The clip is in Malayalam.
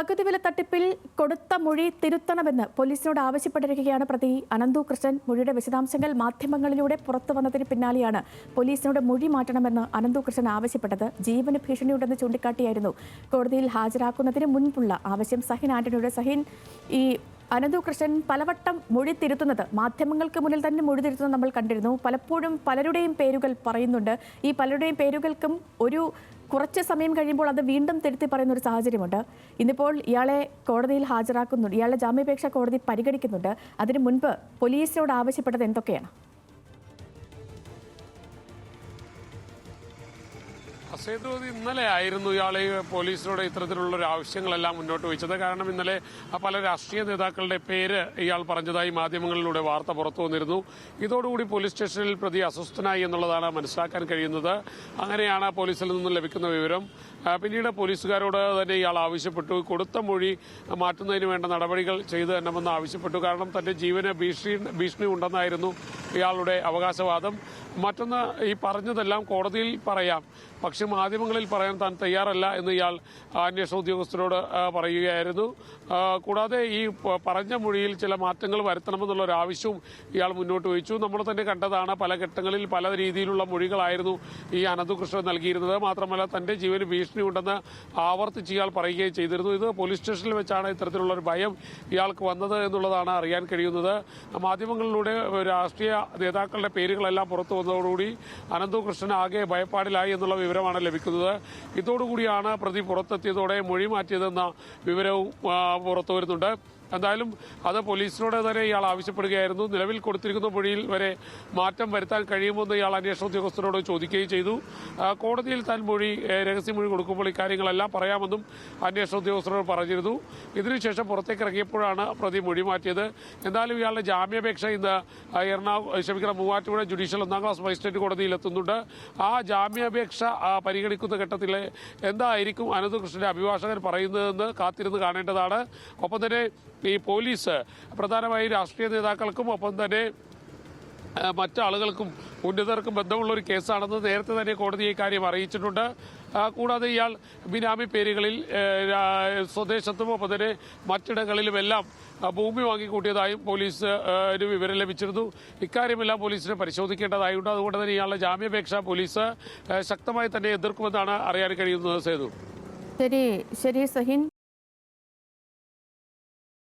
പകുതി വില തട്ടിപ്പിൽ കൊടുത്ത മൊഴി തിരുത്തണമെന്ന് പോലീസിനോട് ആവശ്യപ്പെട്ടിരിക്കുകയാണ് പ്രതി. അനന്തു കൃഷ്ണൻ മൊഴിയുടെ വിശദാംശങ്ങൾ മാധ്യമങ്ങളിലൂടെ പുറത്തു വന്നതിന് പിന്നാലെയാണ് പോലീസിനോട് മൊഴി മാറ്റണമെന്ന് അനന്തു കൃഷ്ണൻ ആവശ്യപ്പെട്ടത്. ജീവന് ഭീഷണിയുണ്ടെന്ന് ചൂണ്ടിക്കാട്ടിയായിരുന്നു. കോടതിയിൽ ഹാജരാക്കുന്നതിന് മുൻപുള്ള ആവശ്യം സഹിൻ ആന്റണിയുടെ സഹിൻ. ഈ അനന്തു കൃഷ്ണൻ പലവട്ടം മൊഴി തിരുത്തുന്നത് മാധ്യമങ്ങൾക്ക് മുന്നിൽ തന്നെ മൊഴി തിരുത്തുന്നത് നമ്മൾ കണ്ടിരുന്നു. പലപ്പോഴും പലരുടെയും പേരുകൾ പറയുന്നുണ്ട്. ഈ പലരുടെയും പേരുകൾക്കും ഒരു കുറച്ച് സമയം കഴിയുമ്പോൾ അത് വീണ്ടും തിരുത്തി പറയുന്ന ഒരു സാഹചര്യമുണ്ട്. ഇന്നിപ്പോൾ ഇയാളെ കോടതിയിൽ ഹാജരാക്കുന്നുണ്ട്. ഇയാളുടെ ജാമ്യാപേക്ഷ കോടതി പരിഗണിക്കുന്നുണ്ട്. അതിനു മുൻപ് പോലീസിനോട് ആവശ്യപ്പെട്ടത് എന്തൊക്കെയാണ്? സേതു ഇന്നലെ ആയിരുന്നു ഇയാളെ പോലീസിനോട് ഇത്തരത്തിലുള്ള ഒരു ആവശ്യങ്ങളെല്ലാം മുന്നോട്ട് വെച്ചത്. കാരണം ഇന്നലെ പല രാഷ്ട്രീയ നേതാക്കളുടെ പേര് ഇയാൾ പറഞ്ഞതായി മാധ്യമങ്ങളിലൂടെ വാർത്ത പുറത്തു വന്നിരുന്നു. ഇതോടുകൂടി പോലീസ് സ്റ്റേഷനിൽ പ്രതി അസ്വസ്ഥനായി എന്നുള്ളതാണ് മനസ്സിലാക്കാൻ കഴിയുന്നത്. അങ്ങനെയാണ് പോലീസിൽ നിന്നും ലഭിക്കുന്ന വിവരം. പിന്നീട് പോലീസുകാരോട് തന്നെ ഇയാൾ ആവശ്യപ്പെട്ടു. കൊടുത്ത മൊഴി മാറ്റുന്നതിന് വേണ്ട നടപടികൾ ചെയ്തു തരണമെന്ന് ആവശ്യപ്പെട്ടു. കാരണം തന്റെ ജീവന് ഭീഷണി ഭീഷണി ഉണ്ടെന്നായിരുന്നു ഇയാളുടെ അവകാശവാദം. മറ്റൊന്ന് ഈ പറഞ്ഞതെല്ലാം കോടതിയിൽ പറയാം. പക്ഷെ മാധ്യമങ്ങളിൽ പറയാൻ താൻ തയ്യാറല്ല എന്ന് ഇയാൾ അന്വേഷണ ഉദ്യോഗസ്ഥരോട് പറയുകയായിരുന്നു. കൂടാതെ ഈ പറഞ്ഞ മൊഴിയിൽ ചില മാറ്റങ്ങൾ വരുത്തണമെന്നുള്ള ഒരു ആവശ്യവും ഇയാൾ മുന്നോട്ട് വെച്ചു നമ്മൾ തന്നെ കണ്ടതാണ് പല ഘട്ടങ്ങളിൽ പല രീതിയിലുള്ള മൊഴികളായിരുന്നു ഈ അനന്തകൃഷ്ണൻ നൽകിയിരുന്നത്. മാത്രമല്ല തന്റെ ജീവന് ഭീഷണി ഉണ്ടെന്ന് ആവർത്തിച്ച് ഇയാൾ പറയുകയും ചെയ്തിരുന്നു. ഇത് പോലീസ് സ്റ്റേഷനിൽ വെച്ചാണ് ഇത്തരത്തിലുള്ള ഒരു ഭയം ഇയാൾക്ക് വന്നത് എന്നുള്ളതാണ് അറിയാൻ കഴിയുന്നത്. മാധ്യമങ്ങളിലൂടെ രാഷ്ട്രീയ നേതാക്കളുടെ പേരുകളെല്ലാം പുറത്തു വന്നതോടുകൂടി അനന്തകൃഷ്ണൻ ആകെ ഭയപ്പാടിലായി എന്നുള്ള വിവരമാണ് ലഭിക്കുന്നത്. ഇതോടുകൂടിയാണ് പ്രതി പുറത്തെത്തിയതോടെ മൊഴി മാറ്റിയതെന്ന വിവരവും പുറത്തു വരുന്നുണ്ട്. എന്തായാലും അത് പോലീസിനോട് തന്നെ ഇയാൾ ആവശ്യപ്പെടുകയായിരുന്നു. നിലവിൽ കൊടുത്തിരിക്കുന്ന മൊഴിയിൽ വരെ മാറ്റം വരുത്താൻ കഴിയുമെന്ന് ഇയാൾ അന്വേഷണ ഉദ്യോഗസ്ഥരോട് ചോദിക്കുകയും ചെയ്തു. കോടതിയിൽ താൻ മൊഴി രഹസ്യമൊഴി കൊടുക്കുമ്പോൾ ഇക്കാര്യങ്ങളെല്ലാം പറയാമെന്നും അന്വേഷണ ഉദ്യോഗസ്ഥരോട് പറഞ്ഞിരുന്നു. ഇതിനുശേഷം പുറത്തേക്ക് ഇറങ്ങിയപ്പോഴാണ് പ്രതി മൊഴി മാറ്റിയത്. എന്തായാലും ഇയാളുടെ ജാമ്യാപേക്ഷ ഇന്ന് എറണാകുളം ക്ഷമിക്കണം മൂവാറ്റുപുഴ ജുഡീഷ്യൽ ഒന്നാം ക്ലാസ് മജിസ്ട്രേറ്റ് കോടതിയിൽ എത്തുന്നുണ്ട് ആ ജാമ്യാപേക്ഷ പരിഗണിക്കുന്ന ഘട്ടത്തിൽ എന്തായിരിക്കും അനന്തകൃഷ്ണന്റെ അഭിഭാഷകൻ പറയുന്നതെന്ന് കാത്തിരുന്ന് കാണേണ്ടതാണ്. ഒപ്പം തന്നെ ഈ പോലീസ് പ്രധാനമായി രാഷ്ട്രീയ നേതാക്കൾക്കും ഒപ്പം തന്നെ മറ്റാളുകൾക്കും ഉന്നതർക്കും ബന്ധമുള്ള ഒരു കേസാണെന്ന് നേരത്തെ തന്നെ കോടതി ഈ കാര്യം അറിയിച്ചിട്ടുണ്ട്. കൂടാതെ ഇയാൾ ബിനാമി പേരുകളിൽ സ്വദേശത്തും ഒപ്പം തന്നെ മറ്റിടങ്ങളിലുമെല്ലാം ഭൂമി വാങ്ങിക്കൂട്ടിയതായും പോലീസ് ഒരു വിവരം ലഭിച്ചിരുന്നു. ഇക്കാര്യമെല്ലാം പോലീസിന് പരിശോധിക്കേണ്ടതായുണ്ട്. അതുകൊണ്ട് തന്നെ ഇയാളുടെ ജാമ്യാപേക്ഷ പോലീസ് ശക്തമായി തന്നെ എതിർക്കുമെന്നാണ് അറിയാൻ കഴിയുന്നത് സേതു. ശരി ശരി സഹിൻ.